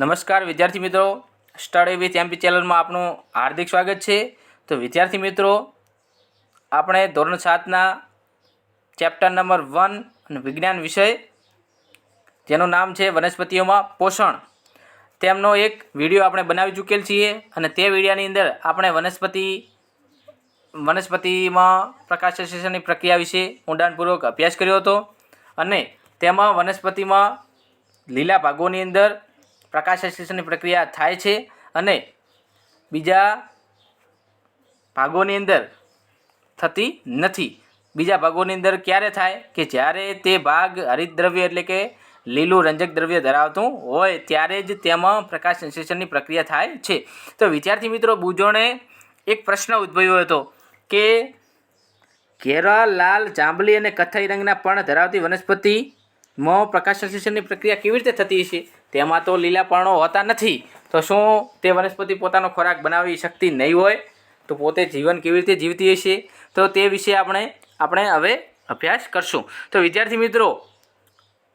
નમસ્કાર વિદ્યાર્થી મિત્રો. સ્ટડી વિથ એમપી ચેનલમાં આપનું હાર્દિક સ્વાગત છે. તો વિદ્યાર્થી મિત્રો, આપણે ધોરણ સાતના ચેપ્ટર નંબર વન અને વિજ્ઞાન વિષય, જેનું નામ છે વનસ્પતિઓમાં પોષણ. તેમનો એક વીડિયો આપણે બનાવી ચૂકેલ છીએ અને તે વિડીયાની અંદર આપણે વનસ્પતિ, વનસ્પતિમાં પ્રકાશ સંશ્લેષણની પ્રક્રિયા વિશે ઊંડાણપૂર્વક અભ્યાસ કર્યો હતો. અને તેમાં વનસ્પતિમાં લીલા ભાગોની અંદર પ્રકાશ સંશ્લેષણની પ્રક્રિયા થાય છે અને બીજા ભાગોની અંદર થતી નથી. બીજા ભાગોની અંદર ક્યારે થાય? કે જ્યારે તે ભાગ હરિતદ્રવ્ય એટલે કે લીલું રંજક દ્રવ્ય ધરાવતું હોય, ત્યારે જ તેમાં પ્રકાશ સંશ્લેષણની પ્રક્રિયા થાય છે. તો વિદ્યાર્થી મિત્રો, બુજોણે એક પ્રશ્ન ઉદ્ભવ્યો હતો કે ઘેરા લાલ, જાંબલી અને કથ્થઈ રંગના પણ ધરાવતી વનસ્પતિમાં પ્રકાશ સંશ્લેષણની પ્રક્રિયા કેવી રીતે થતી હશે? તેમાં તો લીલા પર્ણો હોતા નથી. તો શું તે વનસ્પતિ પોતાનો ખોરાક બનાવી શકતી નહીં હોય? તો પોતે જીવન કેવી રીતે જીવતી હશે? તો તે વિશે આપણે આપણે હવે અભ્યાસ કરશું. તો વિદ્યાર્થી મિત્રો,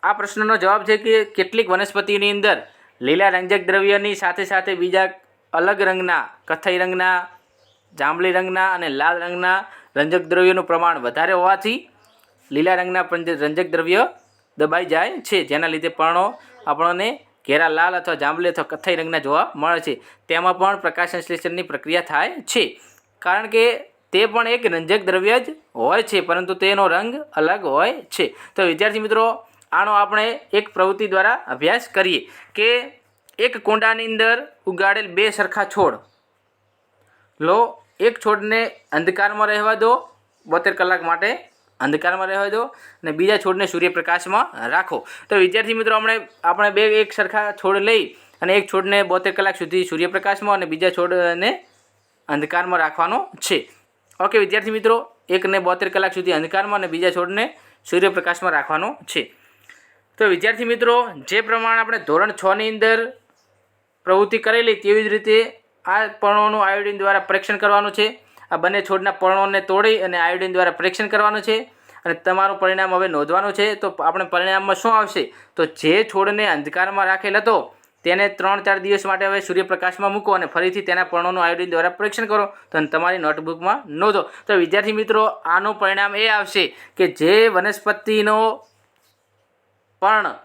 આ પ્રશ્નનો જવાબ છે કે કેટલીક વનસ્પતિની અંદર લીલા રંજક દ્રવ્યની સાથે સાથે બીજા અલગ રંગના, કથ્થઈ રંગના, જાંબલી રંગના અને લાલ રંગના રંજક દ્રવ્યોનું પ્રમાણ વધારે હોવાથી લીલા રંગના રંજક દ્રવ્ય દબાઈ જાય છે. જેના લીધે પર્ણો આપણને ઘેરા લાલ અથવા જાંબલી અથવા કથ્થઈ રંગના જોવા મળે છે. તેમાં પણ પ્રકાશ સંશ્લેષણની પ્રક્રિયા થાય છે. કારણ કે તે પણ એક રંજક દ્રવ્ય જ હોય છે, પરંતુ તેનો રંગ અલગ હોય છે. તો વિદ્યાર્થી મિત્રો, આનો આપણે એક પ્રવૃત્તિ દ્વારા અભ્યાસ કરીએ કે એક કુંડાની અંદર ઉગાડેલ બે સરખા છોડ. લો, એક છોડને અંધકારમાં રહેવા દો, બોતેર કલાક માટે અંધકારમાં રહેવા દો અને બીજા છોડને સૂર્યપ્રકાશમાં રાખો. તો વિદ્યાર્થી મિત્રો આપણે આપણે બે એક સરખા છોડ લઈ અને એક છોડને બોતેર કલાક સુધી સૂર્યપ્રકાશમાં અને બીજા છોડને અંધકારમાં રાખવાનો છે. ઓકે વિદ્યાર્થી મિત્રો, એકને બોતેર કલાક સુધી અંધકારમાં અને બીજા છોડને સૂર્યપ્રકાશમાં રાખવાનો છે. તો વિદ્યાર્થી મિત્રો, જે પ્રમાણે આપણે ધોરણ છની અંદર પ્રવૃત્તિ કરેલી, તેવી જ રીતે આ પર્ણોનું આયોડિન દ્વારા પરીક્ષણ કરવાનું છે. આ બંને છોડના પર્ણોને તોડી અને આયોડિન દ્વારા પરીક્ષણ કરવાનું છે અને તમારું પરિણામ હવે નોંધવાનું છે. તો આપણે પરિણામમાં શું આવશે? તો જે છોડને અંધકારમાં રાખેલ હતો, તેને ત્રણ ચાર દિવસ માટે હવે સૂર્યપ્રકાશમાં મૂકો અને ફરીથી તેના પર્ણોનું આયોડિન દ્વારા પરીક્ષણ કરો. તો તમારી નોટબુકમાં નોંધો. તો વિદ્યાર્થી મિત્રો, આનું પરિણામ એ આવશે કે જે વનસ્પતિનો પર્ણ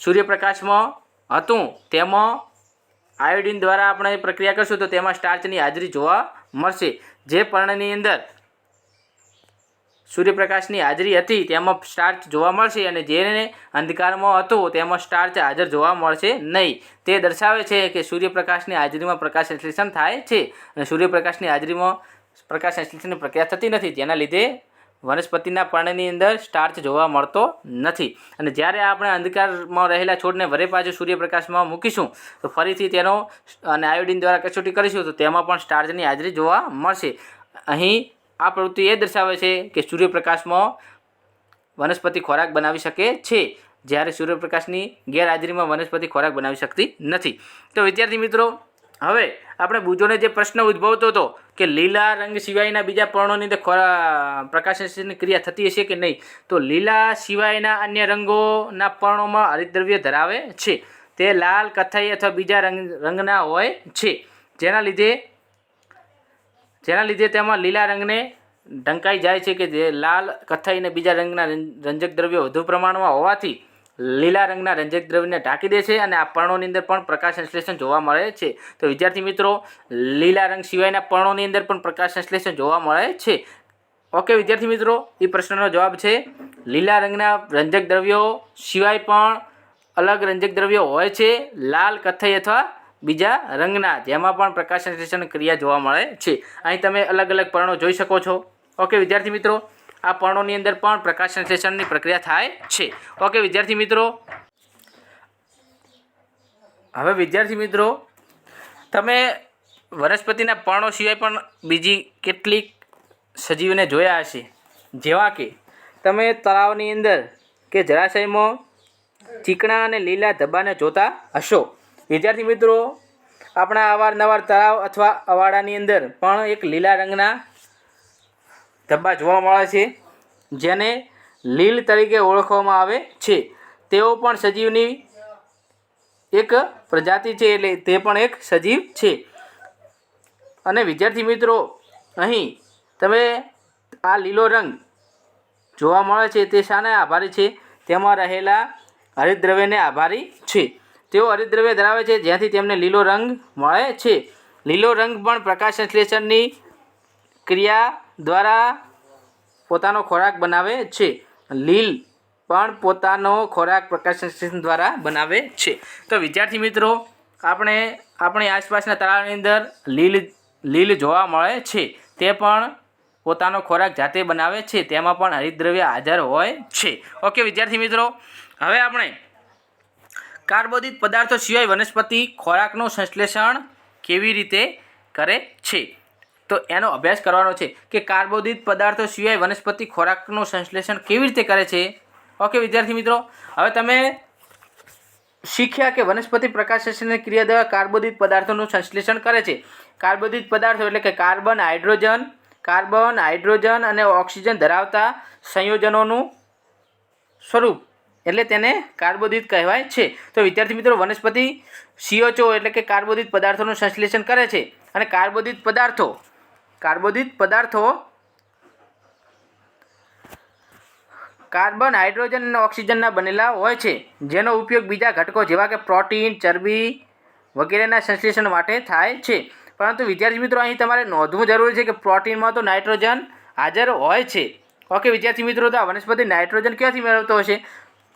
સૂર્યપ્રકાશમાં હતું, તેમાં આયોડિન દ્વારા આપણે પ્રક્રિયા કરશું. તો તેમાં સ્ટાર્ચની હાજરી જોવા મળશે. જે પર્ણની અંદર સૂર્યપ્રકાશની હાજરી હતી, તેમાં સ્ટાર્ચ જોવા મળશે અને જેને અંધકારમાં હતું, તેમાં સ્ટાર્ચ હાજર જોવા મળશે નહીં. તે દર્શાવે છે કે સૂર્યપ્રકાશની હાજરીમાં પ્રકાશ સંશ્લેષણ થાય છે. અને સૂર્યપ્રકાશની હાજરીમાં પ્રકાશ સંશ્લેષણની પ્રક્રિયા થતી નથી. જેના લીધે વનસ્પતિના પર્ણની અંદર સ્ટાર્ચ જોવા મળતો નથી. અને જ્યારે આપણે અંધકારમાં રહેલા છોડને વરે પાછું સૂર્યપ્રકાશમાં મૂકીશું, તો ફરીથી તેનો અને આયોડિન દ્વારા કસોટી કરીશું, તો તેમાં પણ સ્ટાર્ચની હાજરી જોવા મળશે. અહીં આ પ્રવૃત્તિ એ દર્શાવે છે કે સૂર્યપ્રકાશમાં વનસ્પતિ ખોરાક બનાવી શકે છે, જ્યારે સૂર્યપ્રકાશની ગેરહાજરીમાં વનસ્પતિ ખોરાક બનાવી શકતી નથી. તો વિદ્યાર્થી મિત્રો, હવે આપણે બુજોને જે પ્રશ્ન ઉદ્ભવતો હતો કે લીલા રંગ સિવાયના બીજા પર્ણોની અંદર ખોરા પ્રકાશની ક્રિયા થતી હશે કે નહીં? તો લીલા સિવાયના અન્ય રંગોના પર્ણોમાં હરિતદ્રવ્ય ધરાવે છે. તે લાલ કથાઈ અથવા બીજા રંગ, રંગના હોય છે. જેના લીધે જેના લીધે તેમાં લીલા રંગને ઢંકાઈ જાય છે કે જે લાલ, કથ્થઈ અને બીજા રંગના રંજક દ્રવ્યો વધુ પ્રમાણમાં હોવાથી લીલા રંગના રંજક દ્રવ્યને ઢાંકી દે છે અને આ પર્ણોની અંદર પણ પ્રકાશ સંશ્લેષણ જોવા મળે છે. તો વિદ્યાર્થી મિત્રો, લીલા રંગ સિવાયના પર્ણોની અંદર પણ પ્રકાશ સંશ્લેષણ જોવા મળે છે. ઓકે વિદ્યાર્થી મિત્રો એ પ્રશ્નનો જવાબ છે, લીલા રંગના રંજક દ્રવ્યો સિવાય પણ અલગ રંજક દ્રવ્યો હોય છે, લાલ, કથ્થઈ અથવા બીજા રંગના, જેમાં પણ પ્રકાશ સંશ્લેષણ ક્રિયા જોવા મળે છે. અહીં તમે અલગ અલગ પર્ણો જોઈ શકો છો. ઓકે વિદ્યાર્થી મિત્રો આ પર્ણોની અંદર પણ પ્રકાશ સંશ્લેષણની પ્રક્રિયા થાય છે. ઓકે વિદ્યાર્થી મિત્રો. હવે વિદ્યાર્થી મિત્રો, તમે વનસ્પતિના પર્ણો સિવાય પણ બીજી કેટલીક સજીવને જોયા હશે. જેવા કે, તમે તળાવની અંદર કે જળાશયમાં ચીકણા અને લીલા ધબ્બાને જોતા હશો. વિદ્યાર્થી મિત્રો, આપણા અવારનવાર તળાવ અથવા અવાડાની અંદર પણ એક લીલા રંગના ધબ્બા જોવા મળે છે, જેને લીલ તરીકે ઓળખવામાં આવે છે. તેઓ પણ સજીવની એક પ્રજાતિ છે, એટલે તે પણ એક સજીવ છે. અને વિદ્યાર્થી મિત્રો, અહીં તમે આ લીલો રંગ જોવા મળે છે, તે શાને આભારી છે? તેમાં રહેલા હરિદ્રવ્યને આભારી છે. તેઓ હરિદ્રવ્ય ધરાવે છે, જ્યાંથી તેમને લીલો રંગ મળે છે. લીલો રંગ પણ પ્રકાશ સંશ્લેષણની ક્રિયા દ્વારા પોતાનો ખોરાક બનાવે છે. લીલ પણ પોતાનો ખોરાક પ્રકાશ સંશ્લેષણ દ્વારા બનાવે છે. તો વિદ્યાર્થી મિત્રો, આપણે આપણી આસપાસના તળાવની અંદર લીલ લીલ જોવા મળે છે. તે પણ પોતાનો ખોરાક જાતે બનાવે છે. તેમાં પણ હરિદ્રવ્ય હાજર હોય છે. ઓકે, વિદ્યાર્થી મિત્રો, હવે આપણે કાર્બોદિત પદાર્થો સિવાય વનસ્પતિ ખોરાકનું સંશ્લેષણ કેવી રીતે કરે છે? તો એનો અભ્યાસ કરવાનો છે કે કાર્બોદિત પદાર્થો સિવાય વનસ્પતિ ખોરાકનું સંશ્લેષણ કેવી રીતે કરે છે? ઓકે વિદ્યાર્થી મિત્રો, હવે તમે શીખ્યા કે વનસ્પતિ પ્રકાશની ક્રિયા દ્વારા કાર્બોદિત પદાર્થોનું સંશ્લેષણ કરે છે. કાર્બોદિત પદાર્થો એટલે કે કાર્બન, હાઇડ્રોજન કાર્બન, હાઇડ્રોજન અને ઓક્સિજન ધરાવતા સંયોજનોનું સ્વરૂપ એટલે તેને કાર્બોદિત કહેવાય છે. તો વિદ્યાર્થી મિત્રો, વનસ્પતિ સીઓચો એટલે કે કાર્બોદિત પદાર્થોનું સંશ્લેષણ કરે છે અને કાર્બોદિત પદાર્થો કાર્બોદિત પદાર્થો, કાર્બન, હાઇડ્રોજન અને ઓક્સિજનના બનેલા હોય છે, જેનો ઉપયોગ બીજા ઘટકો જેવા કે પ્રોટીન, ચરબી વગેરેના સંશ્લેષણ માટે થાય છે. પરંતુ વિદ્યાર્થી મિત્રો, અહીં તમારે નોંધવું જરૂરી છે કે પ્રોટીનમાં તો નાઇટ્રોજન હાજર હોય છે. ઓકે, વિદ્યાર્થી મિત્રો, તો આ વનસ્પતિ નાઇટ્રોજન ક્યાંથી મેળવતો હશે?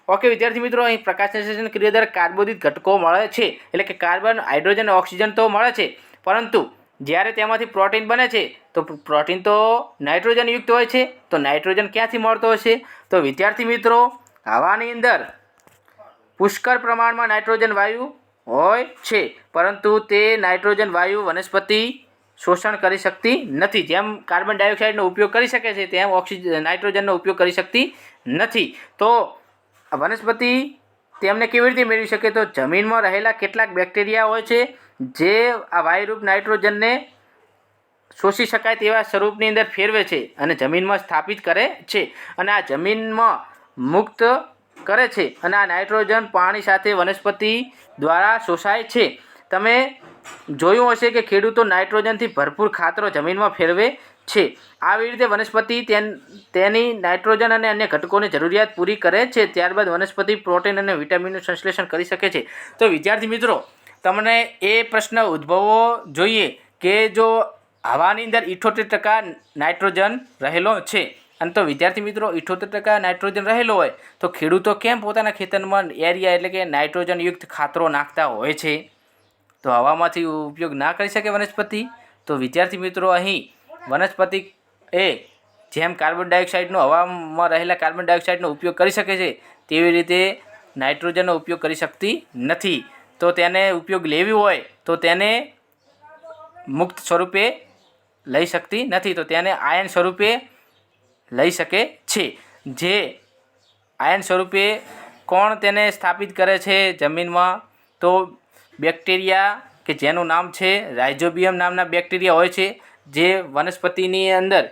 ઓકે, વિદ્યાર્થી મિત્રો, અહીં પ્રકાશ સંશ્લેષણ ક્રિયા દ્વારા કાર્બોદિત ઘટકો મળે છે. એટલે કે કાર્બન, હાઇડ્રોજન ઓક્સિજન તો મળે છે. પરંતુ જ્યારે તેમાંથી પ્રોટીન બને છે, તો પ્રોટીન તો નાઇટ્રોજનયુક્ત હોય છે, તો નાઇટ્રોજન ક્યાંથી મળતો હશે? તો વિદ્યાર્થી મિત્રો, હવાની અંદર પુષ્કળ પ્રમાણમાં નાઇટ્રોજન વાયુ હોય છે, પરંતુ તે નાઇટ્રોજન વાયુ વનસ્પતિ શોષણ કરી શકતી નથી. જેમ કાર્બન ડાયોક્સાઇડનો ઉપયોગ કરી શકે છે, તેમ ઓક્સિજન નાઇટ્રોજનનો ઉપયોગ કરી શકતી નથી. તો વનસ્પતિ તેમને કેવી રીતે મેળવી શકે? તો જમીનમાં રહેલા કેટલાક બેક્ટેરિયા હોય છે, જે આ વાયુરૂપ નાઇટ્રોજનને શોષી શકાય તેવા સ્વરૂપની અંદર ફેરવે છે અને જમીનમાં સ્થાપિત કરે છે. અને આ જમીનમાં મુક્ત કરે છે અને આ નાઇટ્રોજન પાણી સાથે વનસ્પતિ દ્વારા શોષાય છે. તમે જોયું હશે કે ખેડૂતો નાઇટ્રોજનથી ભરપૂર ખાતરો જમીનમાં ફેરવે છે. આવી રીતે વનસ્પતિ તેન નાઇટ્રોજન અને અન્ય ઘટકોની જરૂરિયાત પૂરી કરે છે, ત્યારબાદ વનસ્પતિ, પ્રોટીન અને વિટામિનનું સંશ્લેષણ કરી શકે છે. તો વિદ્યાર્થી મિત્રો, તમને એ પ્રશ્ન ઉદ્ભવવો જોઈએ કે જો હવાની અંદર ઇઠોતેર ટકા નાઇટ્રોજન રહેલો છે અને તો વિદ્યાર્થી મિત્રો, ઇઠોતેર ટકા નાઇટ્રોજન રહેલો હોય તો ખેડૂતો કેમ પોતાના ખેતરમાં એરિયા એટલે કે નાઇટ્રોજનયુક્ત ખાતરો નાખતા હોય છે? તો હવામાંથી ઉપયોગ ના કરી શકે વનસ્પતિ? તો વિદ્યાર્થી મિત્રો, અહીં વનસ્પતિ એ જેમ કાર્બન ડાયોક્સાઇડનો હવામાં રહેલા કાર્બન ડાયોક્સાઇડનો ઉપયોગ કરી શકે છે, તેવી રીતે નાઇટ્રોજનનો ઉપયોગ કરી શકતી નથી. તો તેને ઉપયોગ લેવી હોય તો તેને મુક્ત સ્વરૂપે લઈ શકતી નથી. તો તેને આયન સ્વરૂપે લઈ શકે છે. જે આયન સ્વરૂપે કોણ તેને સ્થાપિત કરે છે જમીનમાં? તો બેક્ટેરિયા કે જેનું નામ છે રાઇઝોબિયમ નામના બેક્ટેરિયા હોય છે. જે વનસ્પતિની અંદર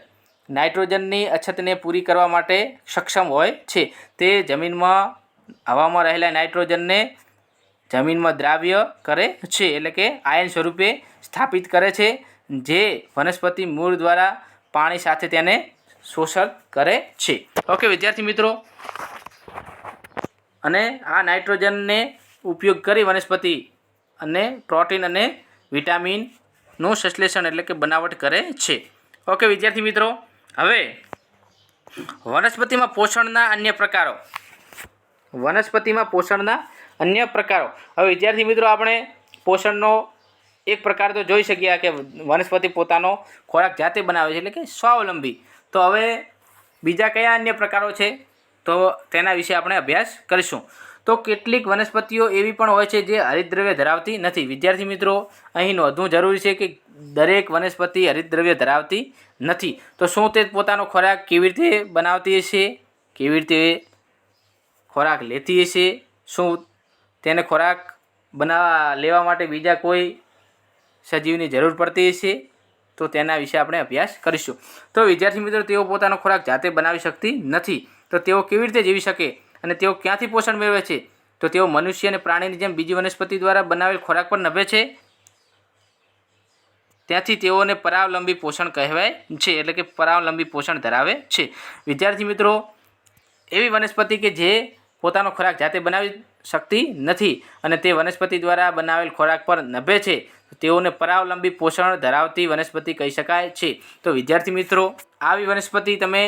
નાઇટ્રોજનની અછતને પૂરી કરવા માટે સક્ષમ હોય છે. તે જમીનમાં, હવામાં રહેલા નાઇટ્રોજનને જમીનમાં દ્રાવ્ય કરે છે, એટલે કે આયન સ્વરૂપે સ્થાપિત કરે છે, જે વનસ્પતિ મૂળ દ્વારા પાણી સાથે તેને શોષણ કરે છે. ઓકે, વિદ્યાર્થી મિત્રો. અને આ નાઇટ્રોજનને ઉપયોગ કરી વનસ્પતિ અને પ્રોટીન અને વિટામિનનું સંશ્લેષણ એટલે કે બનાવટ કરે છે. ઓકે વિદ્યાર્થી મિત્રો, હવે વનસ્પતિમાં પોષણના અન્ય પ્રકારો. વનસ્પતિમાં પોષણના અન્ય પ્રકારો. હવે વિદ્યાર્થી મિત્રો, આપણે પોષણનો એક પ્રકાર તો જોઈ શકીએ કે વનસ્પતિ પોતાનો ખોરાક જાતે બનાવે છે એટલે કે સ્વાવલંબી. તો હવે બીજા કયા અન્ય પ્રકારો છે? તો તેના વિશે આપણે અભ્યાસ કરીશું. તો કેટલીક વનસ્પતિઓ એવી પણ હોય છે જે હરિતદ્રવ્ય ધરાવતી નથી. વિદ્યાર્થી મિત્રો અહીં નોંધવું જરૂરી છે કે દરેક વનસ્પતિ હરિતદ્રવ્ય ધરાવતી નથી. તો શું તે પોતાનો ખોરાક કેવી રીતે બનાવતી હશે? કેવી રીતે ખોરાક લેતી હશે? શું તેને ખોરાક બનાવવા, લેવા માટે બીજા કોઈ સજીવની જરૂર પડતી હશે? તો તેના વિશે આપણે અભ્યાસ કરીશું. તો વિદ્યાર્થી મિત્રો, તેઓ પોતાનો ખોરાક જાતે બનાવી શકતી નથી. તો તેઓ કેવી રીતે જીવી શકે? અને તેઓ ક્યાંથી પોષણ મેળવે છે? તો તેઓ મનુષ્ય અને પ્રાણીની જેમ બીજી વનસ્પતિ દ્વારા બનાવેલ ખોરાક પર નભે છે? ત્યાંથી તેઓને પરાવલંબી પોષણ કહેવાય છે, એટલે કે પરાવલંબી પોષણ ધરાવે છે. વિદ્યાર્થી મિત્રો, એવી વનસ્પતિ કે જે પોતાનો ખોરાક જાતે બનાવી શકતી નથી અને તે વનસ્પતિ દ્વારા બનાવેલ ખોરાક પર નભે છે તેઓને પરાવલંબી પોષણ ધરાવતી વનસ્પતિ કહી શકાય છે. તો વિદ્યાર્થી મિત્રો, આવી વનસ્પતિ તમે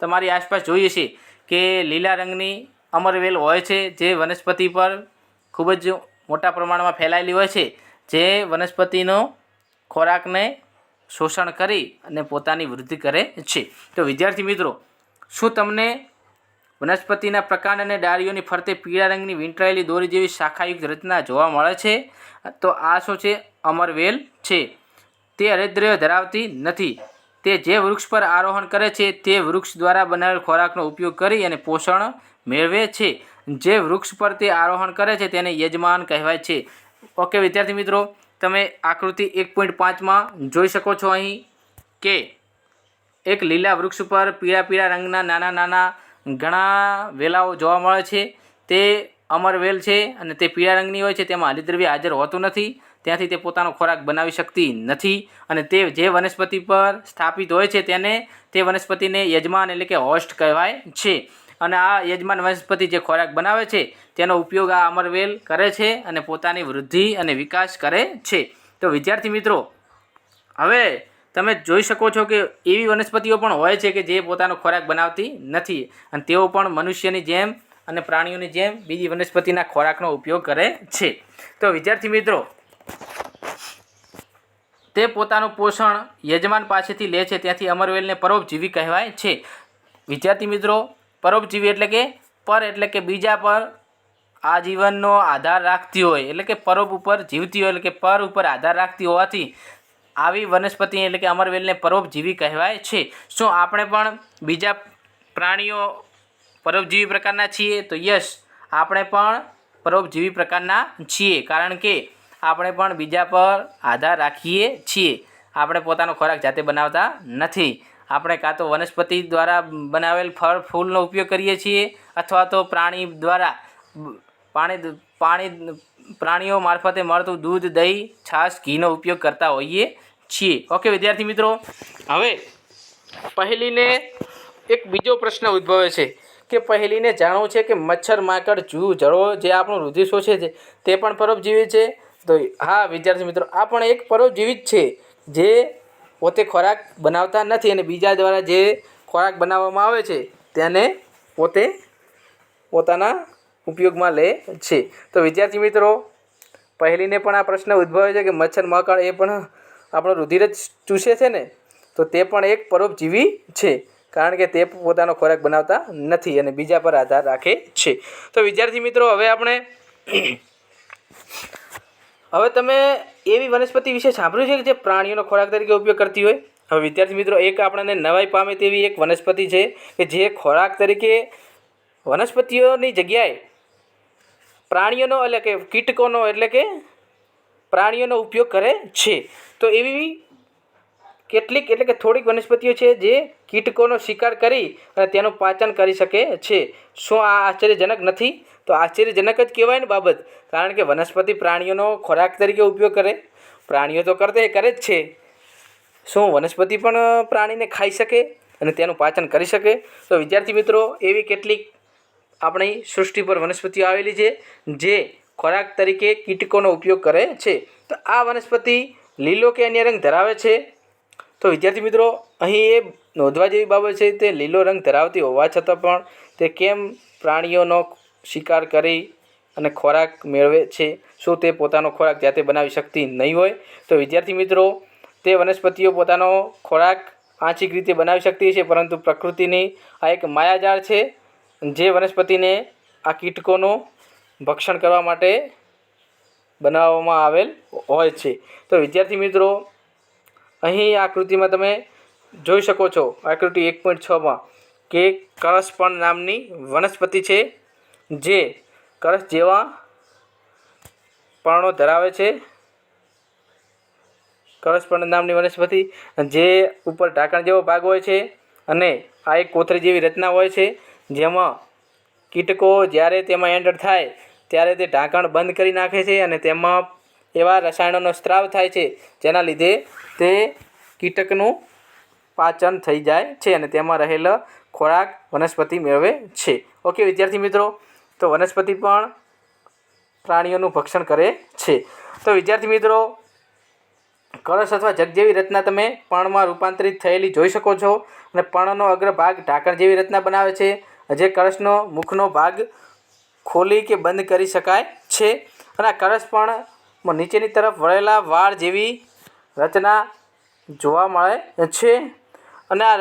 તમારી આસપાસ જોઈએ છે કે લીલા રંગની અમરવેલ હોય છે, જે વનસ્પતિ પર ખૂબ જ મોટા પ્રમાણમાં ફેલાયેલી હોય છે, જે વનસ્પતિનો ખોરાકને શોષણ કરી અને પોતાની વૃદ્ધિ કરે છે. તો વિદ્યાર્થી મિત્રો, શું તમને વનસ્પતિના પ્રકાંડ અને ડાળીઓની ફરતે પીળા રંગની વીંટળાયેલી દોરી જેવી શાખાયુક્ત રચના જોવા મળે છે? તો આ શું છે? અમરવેલ છે. તે હરિદ્રવ્ય ધરાવતી નથી. તે જે વૃક્ષ પર આરોહણ કરે છે, તે વૃક્ષ દ્વારા બનાવેલ ખોરાકનો ઉપયોગ કરી અને પોષણ મેળવે છે. જે વૃક્ષ પર તે આરોહણ કરે છે, તેને યજમાન કહેવાય છે. ઓકે વિદ્યાર્થી મિત્રો, તમે આકૃતિ એક પોઈન્ટ પાંચમાં જોઈ શકો છો અહીં કે એક લીલા વૃક્ષ પર પીળા પીળા રંગના નાના નાના ઘણા વેલાઓ જોવા મળે છે. તે અમરવેલ છે અને તે પીળા રંગની હોય છે, તેમાં હરિદ્રવ્ય હાજર હોતું નથી. ત્યાંથી તે પોતાનો ખોરાક બનાવી શકતી નથી અને તે જે વનસ્પતિ પર સ્થાપિત હોય છે તેને તે વનસ્પતિને યજમાન એટલે કે હોસ્ટ કહેવાય છે. અને આ યજમાન વનસ્પતિ જે ખોરાક બનાવે છે તેનો ઉપયોગ આ અમરવેલ કરે છે અને પોતાની વૃદ્ધિ અને વિકાસ કરે છે. તો વિદ્યાર્થી મિત્રો, હવે તમે જોઈ શકો છો કે એવી વનસ્પતિઓ પણ હોય છે કે જે પોતાનો ખોરાક બનાવતી નથી અને તેઓ પણ મનુષ્યની જેમ અને પ્રાણીઓની જેમ બીજી વનસ્પતિના ખોરાકનો ઉપયોગ કરે છે. તો વિદ્યાર્થી મિત્રો તે પોતાનું પોષણ યજમાન પાસેથી લે છે. ત્યાંથી અમરવેલને પરોપજીવી કહેવાય છે. વિદ્યાર્થી મિત્રો, પરોપજીવી એટલે કે પર એટલે કે બીજા પર આ જીવનનો આધાર રાખતી હોય. એટલે કે પરોપ ઉપર જીવતી હોય, એટલે કે પર ઉપર આધાર રાખતી હોવાથી આવી વનસ્પતિ એટલે કે અમરવેલને પરોપજીવી કહેવાય છે. શું આપણે પણ બીજા પ્રાણીઓ પરોપજીવી પ્રકારના છીએ? તો યસ, આપણે પણ પરોપજીવી પ્રકારના છીએ. કારણ કે આપણે પણ બીજા પર આધાર રાખીએ છીએ. આપણે પોતાનો ખોરાક જાતે બનાવતા નથી. આપણે કાં તો વનસ્પતિ દ્વારા બનાવેલ ફળ, ફૂલનો ઉપયોગ કરીએ છીએ અથવા તો પ્રાણી દ્વારા. પાણી પાણી પ્રાણીઓ મારફતે મળતું દૂધ, દહીં, છાશ, ઘીનો ઉપયોગ કરતા હોઈએ છીએ. ઓકે, વિદ્યાર્થી મિત્રો, હવે પહેલીને એક બીજો પ્રશ્ન ઉદ્ભવે છે કે પહેલીને જાણવું છે કે મચ્છર, માકડ, જૂ જળો જે આપણું રુધિર શોષે છે, તે પણ પરોપજીવી છે? તો હા, વિદ્યાર્થી મિત્રો, આ પણ એક પરોપજીવી જ છે, જે પોતે ખોરાક બનાવતા નથી અને બીજા દ્વારા જે ખોરાક બનાવવામાં આવે છે, તેને પોતે પોતાના ઉપયોગમાં લે છે. તો વિદ્યાર્થી મિત્રો, પહેલીને પણ આ પ્રશ્ન ઉદ્ભવે છે કે મચ્છર માકડ એ પણ આપણો રુધિર જ ચૂસે છે ને, તો તે પણ એક પરોપજીવી છે, કારણ કે તે પોતાનો ખોરાક બનાવતા નથી અને બીજા પર આધાર રાખે છે. તો વિદ્યાર્થી મિત્રો, હવે આપણે હવે તમે એવી વનસ્પતિ વિશે સાંભળ્યું છે કે જે પ્રાણીઓનો ખોરાક તરીકે ઉપયોગ કરતી હોય? હવે વિદ્યાર્થી મિત્રો, એક આપણને નવાઈ પામે તેવી એક વનસ્પતિ છે કે જે ખોરાક તરીકે વનસ્પતિઓની જગ્યાએ પ્રાણીઓનો એટલે કે કીટકોનો એટલે કે પ્રાણીઓનો ઉપયોગ કરે છે. તો એવી કેટલીક એટલે કે થોડીક વનસ્પતિઓ છે જે કીટકોનો શિકાર કરી અને તેનું પાચન કરી શકે છે. શું આ આશ્ચર્યજનક નથી? તો આશ્ચર્યજનક જ કહેવાય ને બાબત. કારણ કે વનસ્પતિ પ્રાણીઓનો ખોરાક તરીકે ઉપયોગ કરે. પ્રાણીઓ તો કરતે કરે જ છે. શું વનસ્પતિ પણ પ્રાણીને ખાઈ શકે અને તેનું પાચન કરી શકે? તો વિદ્યાર્થી મિત્રો, એવી કેટલીક આપણી સૃષ્ટિ પર વનસ્પતિઓ આવેલી છે, જે ખોરાક તરીકે કીટકોનો ઉપયોગ કરે છે. તો આ વનસ્પતિ લીલો કે અન્ય રંગ ધરાવે છે? તો વિદ્યાર્થી મિત્રો, અહીં એ નોંધવા જેવી બાબત છે, તે લીલો રંગ ધરાવતી હોવા છતાં પણ તે કેમ પ્રાણીઓનો શિકાર કરી અને ખોરાક મેળવે છે, શું તે પોતાનો ખોરાક જાતે બનાવી શકતી નહીં હોય? તો વિદ્યાર્થી મિત્રો, તે વનસ્પતિઓ પોતાનો ખોરાક આંશિક રીતે બનાવી શકતી છે, પરંતુ પ્રકૃતિની આ એક માયાજાળ છે, જે વનસ્પતિને આ કીટકોનું ભક્ષણ કરવા માટે બનાવવામાં આવેલ હોય છે. તો વિદ્યાર્થી મિત્રો, અહીં આકૃતિમાં તમે જોઈ શકો છો, આકૃતિ એક પોઈન્ટ છમાં કે કરસપણ નામની વનસ્પતિ છે. જે કરસ જેવા પર્ણો ધરાવે છે. કરસપણ નામની વનસ્પતિ જે ઉપર ઢાંકણ જેવો ભાગ હોય છે અને આ એક કોથળી જેવી રચના હોય છે, જેમાં કીટકો જ્યારે તેમાં એન્ટર થાય ત્યારે તે ઢાંકણ બંધ કરી નાખે છે અને તેમાં એવા રસાયણોનો સ્ત્રાવ થાય છે, જેના લીધે તે કીટકનું પાચન થઈ જાય છે અને તેમાં રહેલો ખોરાક વનસ્પતિ મેળવે છે. ઓકે, વિદ્યાર્થી મિત્રો તો વનસ્પતિ પણ પ્રાણીઓનું ભક્ષણ કરે છે. તો વિદ્યાર્થી મિત્રો, કળશ અથવા જગ જેવી રચના તમે પર્ણમાં રૂપાંતરિત થયેલી જોઈ શકો છો અને પર્ણનો અગ્રભાગ ઢાંકણ જેવી રચના બનાવે છે. જે કળશનો મુખનો ભાગ ખોલી કે બંધ કરી શકાય છે અને આ કળશ પણ નીચેની તરફ વળેલા વાળ જેવી રચના જોવા મળે છે. અને આ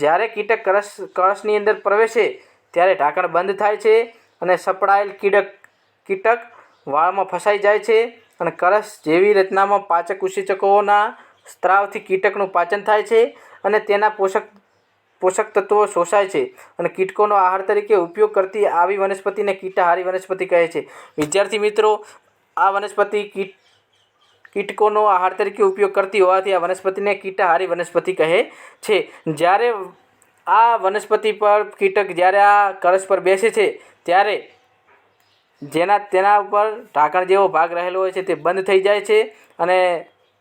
જ્યારે કીટક કળશ, કળશની અંદર પ્રવેશે ત્યારે ઢાંકણ બંધ થાય છે અને સપડાયેલ કીડક કીટક વાળમાં ફસાઈ જાય છે અને કળશ જેવી રચનામાં પાચક ઉસેચકોના સ્ત્રાવથી કીટકનું પાચન થાય છે અને તેના પોષક પોષક તત્વો શોષાય છે અને કીટકોનો આહાર તરીકે ઉપયોગ કરતી આવી વનસ્પતિને કીટાહારી વનસ્પતિ કહે છે. વિદ્યાર્થી મિત્રો, આ વનસ્પતિ કીટ કીટકોનો આહાર તરીકે ઉપયોગ કરતી હોવાથી આ વનસ્પતિને કીટાહારી વનસ્પતિ કહે છે. જ્યારે આ વનસ્પતિ પર કીટક જ્યારે આ કળશ પર બેસે છે, ત્યારે જેના, તેના ઉપર ઢાંકણ જેવો ભાગ રહેલો હોય છે, તે બંધ થઈ જાય છે અને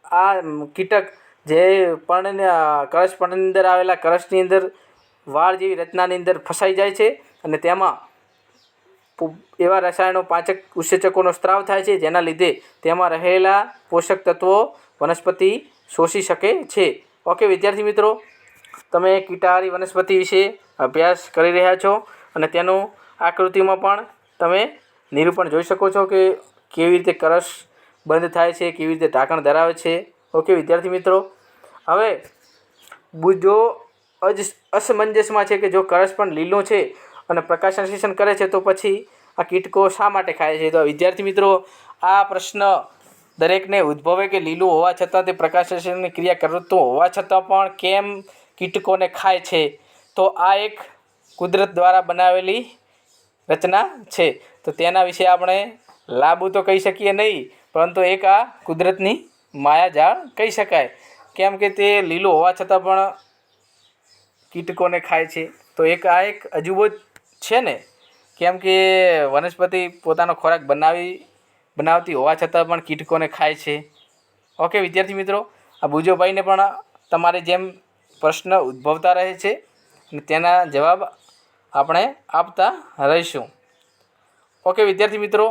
આ કીટક જે પર્ણ કળશ પર્ણની અંદર આવેલા કળશની અંદર વાળ જેવી રચનાની અંદર ફસાઈ જાય છે અને તેમાં એવા રસાયણો પાચક ઉસેચકોનો સ્ત્રાવ થાય છે, જેના લીધે તેમાં રહેલા પોષક તત્વો વનસ્પતિ શોષી શકે છે. ઓકે, વિદ્યાર્થી મિત્રો તમે કીટાહારી વનસ્પતિ વિશે અભ્યાસ કરી રહ્યા છો અને તેનું આકૃતિમાં પણ તમે નિરૂપણ જોઈ શકો છો કે કેવી રીતે કરશ બંધ થાય છે, કેવી રીતે ઢાંકણ ધરાવે છે. ઓકે, વિદ્યાર્થી મિત્રો, હવે જો અજ અસમંજસમાં છે કે જો કળશ પણ લીલો છે અને પ્રકાશ સંશ્લેષણ કરે છે તો પછી આ કીટકો શા માટે ખાય છે? તો વિદ્યાર્થી મિત્રો, આ પ્રશ્ન દરેકને ઉદ્ભવે કે લીલું હોવા છતાં તે પ્રકાશ સંશ્લેષણની ક્રિયા કરતું હોવા છતાં પણ કેમ કીટકોને ખાય છે. તો આ એક કુદરત દ્વારા બનાવેલી રચના છે. તો તેના વિશે આપણે લાભ તો કહી શકીએ નહીં, પરંતુ એક આ કુદરતની માયાજાળ કહી શકાય. કેમ કે તે લીલું હોવા છતાં પણ કીટકોને ખાય છે. તો એક આ એક અજુબો છે ને? કેમ કે વનસ્પતિ પોતાનો ખોરાક બનાવી, બનાવતી હોવા છતાં પણ કીટકોને ખાય છે. ઓકે, વિદ્યાર્થી મિત્રો, આ ભુજોભાઈને પણ તમારે જેમ પ્રશ્ન ઉદ્ભવતા રહે છે અને તેના જવાબ આપણે આપતા રહીશું. ઓકે, વિદ્યાર્થી મિત્રો,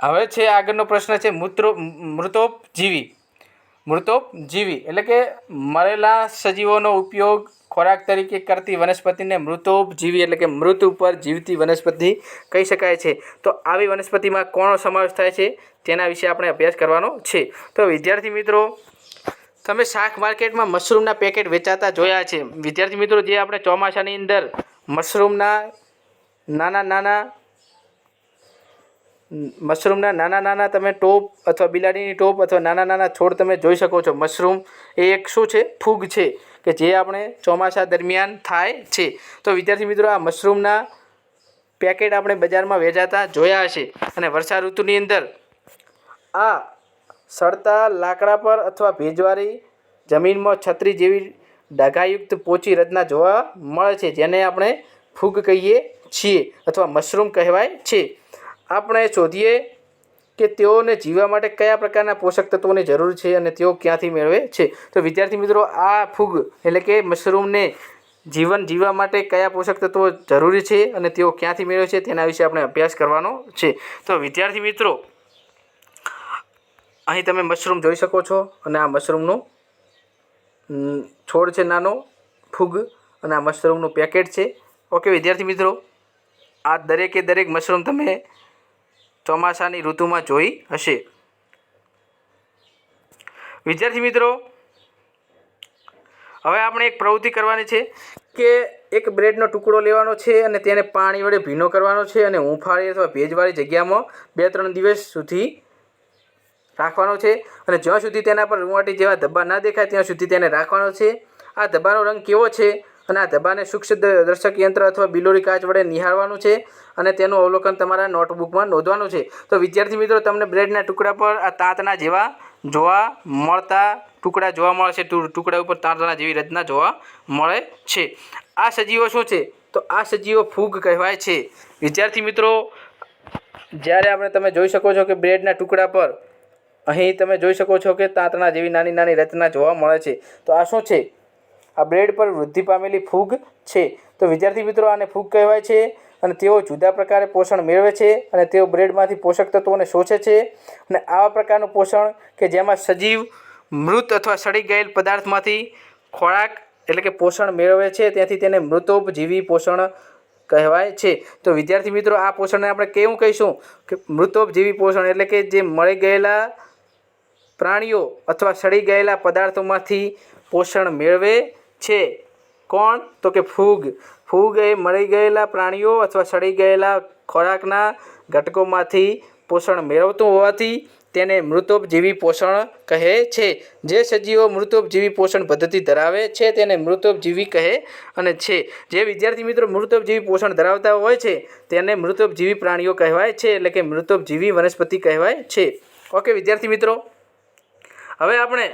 હવે છે આગળનો પ્રશ્ન છે મૂત્રો, મૃતોપજીવી. મૃતોપજીવી એટલે કે મરેલા સજીવોનો ઉપયોગ ખોરાક તરીકે કરતી વનસ્પતિને મૃતોપજીવી એટલે કે મૃત ઉપર જીવતી વનસ્પતિ કહી શકાય છે. તો આવી વનસ્પતિમાં કોનો સમાવેશ થાય છે તેના વિશે આપણે અભ્યાસ કરવાનો છે. તો વિદ્યાર્થી મિત્રો તમે શાક માર્કેટમાં મશરૂમના પેકેટ વેચાતા જોયા છે. વિદ્યાર્થી મિત્રો, જે આપણે ચોમાસાની અંદર મશરૂમના નાના નાના મશરૂમના નાના નાના તમે ટોપ અથવા બિલાડીની ટોપ અથવા નાના નાના છોડ તમે જોઈ શકો છો. મશરૂમ એ એક શું છે? ફૂગ છે કે જે આપણે ચોમાસા દરમિયાન થાય છે. તો વિદ્યાર્થી મિત્રો, આ મશરૂમના પેકેટ આપણે બજારમાં વેચાતા જોયા હશે અને વર્ષા ઋતુની અંદર આ સડતા લાકડા પર અથવા ભેજવાળી જમીનમાં છત્રી જેવી ડાઘાયુક્ત પોચી રચના જોવા મળે છે, જેને આપણે ફૂગ કહીએ છીએ અથવા મશરૂમ કહેવાય છે. આપણે શોધીએ કે તેઓને જીવવા માટે કયા પ્રકારના પોષક તત્વોની જરૂર છે અને તેઓ ક્યાંથી મેળવે છે. તો વિદ્યાર્થી મિત્રો, આ ફૂગ એટલે કે મશરૂમને જીવન જીવવા માટે કયા પોષક તત્વો જરૂરી છે અને તેઓ ક્યાંથી મેળવે છે તેના વિશે આપણે અભ્યાસ કરવાનો છે. તો વિદ્યાર્થી મિત્રો અહીં તમે મશરૂમ જોઈ શકો છો અને આ મશરૂમનું છોડ છે નાનો, ફૂગ, અને આ મશરૂમનું પેકેટ છે. ઓકે, વિદ્યાર્થી મિત્રો, આ દરેકે દરેક મશરૂમ તમે ચોમાસાની ઋતુમાં જોઈ હશે. વિદ્યાર્થી મિત્રો, હવે આપણે એક પ્રવૃત્તિ કરવાની છે કે એક બ્રેડનો ટુકડો લેવાનો છે અને તેને પાણી વડે ભીનો કરવાનો છે અને હુંફાળી અથવા ભેજવાળી જગ્યામાં બે ત્રણ દિવસ સુધી રાખવાનો છે અને જ્યાં સુધી તેના પર રૂંવાટી જેવા ધબ્બા ન દેખાય, ત્યાં સુધી તેને રાખવાનો છે. આ ધબ્બાનો રંગ કેવો છે? અને આ ધબ્બાને સૂક્ષ્મ દર્શક યંત્ર અથવા બિલોરી કાચ વડે નિહાળવાનું છે અને તેનું અવલોકન તમારા નોટબુકમાં નોંધવાનું છે. તો વિદ્યાર્થી મિત્રો, તમને બ્રેડના ટુકડા પર આ તાંતના જેવા જોવા મળતા ટુકડા જોવા મળે છે. ટુ- ટુકડા ઉપર તાંતણા જેવી રચના જોવા મળે છે. આ સજીવો શું છે? તો આ સજીવો ફૂગ કહેવાય છે. વિદ્યાર્થી મિત્રો, જ્યારે આપણે તમે જોઈ શકો છો કે બ્રેડના ટુકડા પર અહીં તમે જોઈ શકો છો કે તાંતણા જેવી નાની નાની રચના જોવા મળે છે. તો આ શું છે? આ બ્રેડ પર વૃદ્ધિ પામેલી ફૂગ છે. તો વિદ્યાર્થી મિત્રો, આને ફૂગ કહેવાય છે અને તેઓ જુદા પ્રકારે પોષણ મેળવે છે અને તેઓ બ્રેડમાંથી પોષક તત્વોને શોષે છે અને આવા પ્રકારનું પોષણ કે જેમાં સજીવ, મૃત અથવા સડી ગયેલ પદાર્થમાંથી ખોરાક એટલે કે પોષણ મેળવે છે, ત્યાંથી તેને મૃતોપજીવી પોષણ કહેવાય છે. તો વિદ્યાર્થી મિત્રો, આ પોષણને આપણે કેવું કહીશું? કે મૃતોપજીવી પોષણ એટલે કે જે મળી ગયેલા પ્રાણીઓ અથવા સડી ગયેલા પદાર્થોમાંથી પોષણ મેળવે છે. કોણ? તો કે ફૂગ. ફૂગ એ મળી ગયેલા પ્રાણીઓ અથવા સડી ગયેલા ખોરાકના ઘટકોમાંથી પોષણ મેળવતું હોવાથી તેને મૃતોપજીવી પોષણ કહે છે. જે સજીવો મૃતોપજીવી પોષણ પદ્ધતિ ધરાવે છે તેને મૃતોપજીવી કહે અને છે. જે વિદ્યાર્થી મિત્રો મૃતોપજીવી પોષણ ધરાવતા હોય છે તેને મૃતોપજીવી પ્રાણીઓ કહેવાય છે, એટલે કે મૃતોપજીવી વનસ્પતિ કહેવાય છે. ઓકે, વિદ્યાર્થી મિત્રો હવે આપણે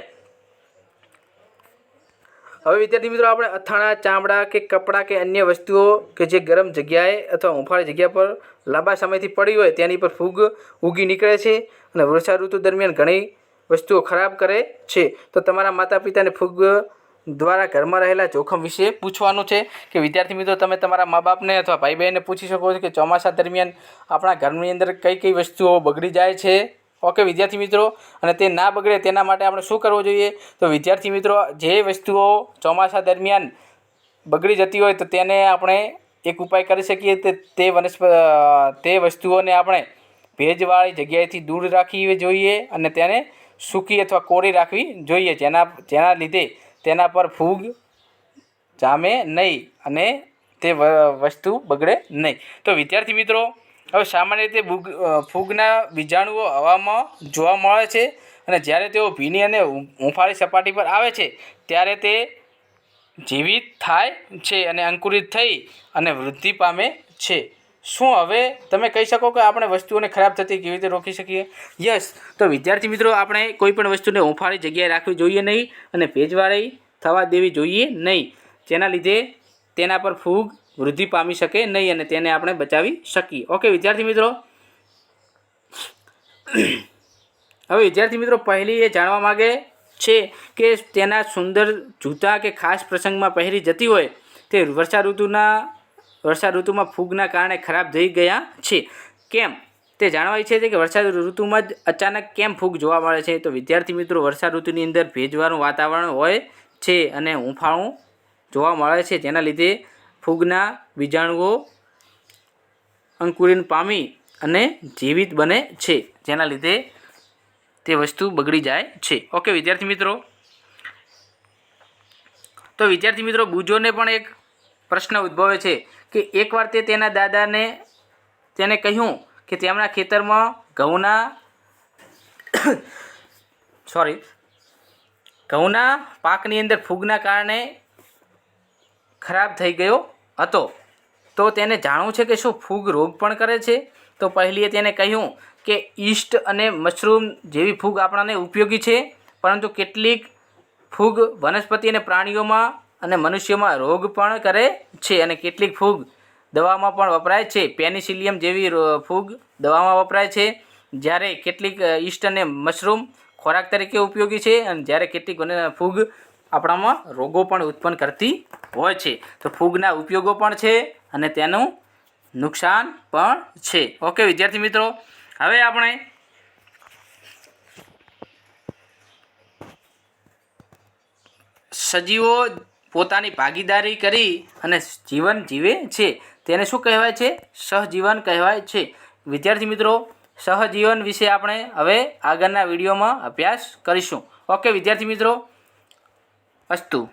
હવે વિદ્યાર્થી મિત્રો આપણે અથાણા, ચામડા કે કપડાં કે અન્ય વસ્તુઓ કે જે ગરમ જગ્યાએ અથવા હુંફાળી જગ્યા પર લાંબા સમયથી પડી હોય તેની પર ફૂગ ઉગી નીકળે છે અને વર્ષાઋતુ દરમિયાન ઘણી વસ્તુઓ ખરાબ કરે છે. તો તમારા માતા પિતાને ફૂગ દ્વારા ઘરમાં રહેલા જોખમ વિશે પૂછવાનું છે કે વિદ્યાર્થી મિત્રો, તમે તમારા મા બાપને અથવા ભાઈ બહેનને પૂછી શકો છો કે ચોમાસા દરમિયાન આપણા ઘરની અંદર કઈ કઈ વસ્તુઓ બગડી જાય છે? ઓકે, વિદ્યાર્થી મિત્રો, અને તે ના બગડે તેના માટે આપણે શું કરવું જોઈએ? તો વિદ્યાર્થી મિત્રો, જે વસ્તુઓ ચોમાસા દરમિયાન બગડી જતી હોય તો તેને આપણે એક ઉપાય કરી શકીએ તે તે વનસ્પ તે વસ્તુઓને આપણે ભેજવાળી જગ્યાએથી દૂર રાખવી જોઈએ અને તેને સૂકી અથવા કોરી રાખવી જોઈએ. જેના જેના લીધે તેના પર ફૂગ જામે નહીં અને તે વસ્તુ બગડે નહીં. તો વિદ્યાર્થી મિત્રો હવે સામાન્ય રીતે બુગ ફૂગના બીજાણુઓ હવામાં જોવા મળે છે અને જ્યારે તેઓ ભીની અને હુંફાળી સપાટી પર આવે છે, ત્યારે તે જીવિત થાય છે અને અંકુરિત થઈ અને વૃદ્ધિ પામે છે. શું હવે તમે કહી શકો કે આપણે વસ્તુઓને ખરાબ થતી કેવી રીતે રોકી શકીએ? યસ, તો વિદ્યાર્થી મિત્રો, આપણે કોઈ પણ વસ્તુને હુંફાળી જગ્યાએ રાખવી જોઈએ નહીં અને ભેજવાળી થવા દેવી જોઈએ નહીં. જેના લીધે તેના પર ફૂગ વૃદ્ધિ પામી શકે નહીં અને તેને આપણે બચાવી શકીએ. ઓકે વિદ્યાર્થી મિત્રો. હવે વિદ્યાર્થી મિત્રો, પહેલી એ જાણવા માગે છે કે તેના સુંદર જૂતા કે ખાસ પ્રસંગમાં પહેરી જતી હોય તે વર્ષા ઋતુના, વર્ષા ઋતુમાં ફૂગના કારણે ખરાબ થઈ ગયા છે. કેમ? તે જાણવા ઈચ્છે છે કે વર્ષા ઋતુમાં જ અચાનક કેમ ફૂગ જોવા મળે છે? તો વિદ્યાર્થી મિત્રો, વર્ષા ઋતુની અંદર ભેજવાનું વાતાવરણ હોય છે અને હુંફાળું જોવા મળે છે. જેના લીધે ફૂગના બીજાણુઓ અંકુરિન પામી અને જીવિત બને છે. જેના લીધે તે વસ્તુ બગડી જાય છે. ઓકે, વિદ્યાર્થી મિત્રો. તો વિદ્યાર્થી મિત્રો, બુજોને પણ એક પ્રશ્ન ઉદ્ભવે છે કે એકવાર તે તેના દાદાને, તેને કહ્યું કે તેમના ખેતરમાં ઘઉંના સોરી ઘઉંના પાકની અંદર ફૂગના કારણે ખરાબ થઈ ગયો હતો. તો તેને જાણવું છે કે શું ફૂગ રોગ પણ કરે છે? તો પહેલીએ તેને કહ્યું કે ઈસ્ટ અને મશરૂમ જેવી ફૂગ આપણાને ઉપયોગી છે, પરંતુ કેટલીક ફૂગ વનસ્પતિ અને પ્રાણીઓમાં અને મનુષ્યોમાં રોગ પણ કરે છે અને કેટલીક ફૂગ દવામાં પણ વપરાય છે. પેનિસિલિયમ જેવી ફૂગ દવામાં વપરાય છે. જ્યારે કેટલીક ઈસ્ટ અને મશરૂમ ખોરાક તરીકે ઉપયોગી છે અને જ્યારે કેટલીક ફૂગ આપણામાં રોગો પણ ઉત્પન્ન કરતી હોય છે. તો ફૂગના ઉપયોગો પણ છે અને તેનું નુકસાન પણ છે. ઓકે વિદ્યાર્થી મિત્રો, હવે આપણે સજીવો પોતાની ભાગીદારી કરી અને જીવન જીવે છે. તેને શું કહેવાય છે? સહજીવન કહેવાય છે. વિદ્યાર્થી મિત્રો, સહજીવન વિશે આપણે હવે આગળના વિડીયોમાં અભ્યાસ કરીશું. ઓકે વિદ્યાર્થી મિત્રો अस्तु